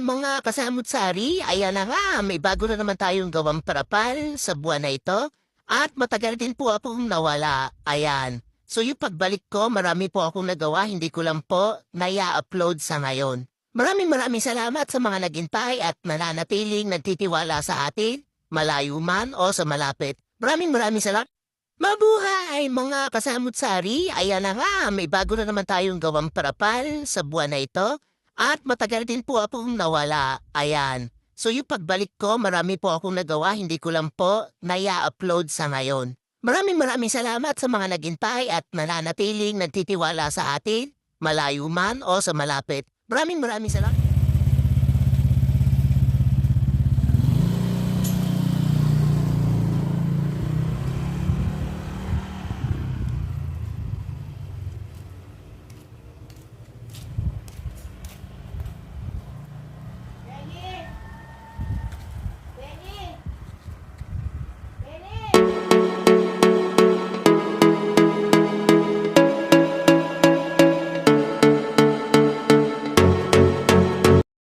mga kasamut-sari, ayan na nga, may bago na naman tayong gawang parapal sa buwan na ito. At matagal din po akong nawala, ayan. So yung pagbalik ko, marami po akong nagawa, hindi ko lang po naya-upload sa ngayon. Maraming maraming salamat sa mga naghintay at nananatiling nagtitiwala sa atin, malayo man o sa malapit. Maraming maraming salamat. Mabuhay mga kasamut-sari, ayan na nga, may bago na naman tayong gawang parapal sa buwan na ito. At matagal din po akong nawala, ayan. So yung pagbalik ko, marami po akong nagawa, hindi ko lang po naya-upload sa ngayon. Maraming maraming salamat sa mga naghintay at nananatiling nagtitiwala sa atin, malayo man o sa malapit. Maraming maraming salamat.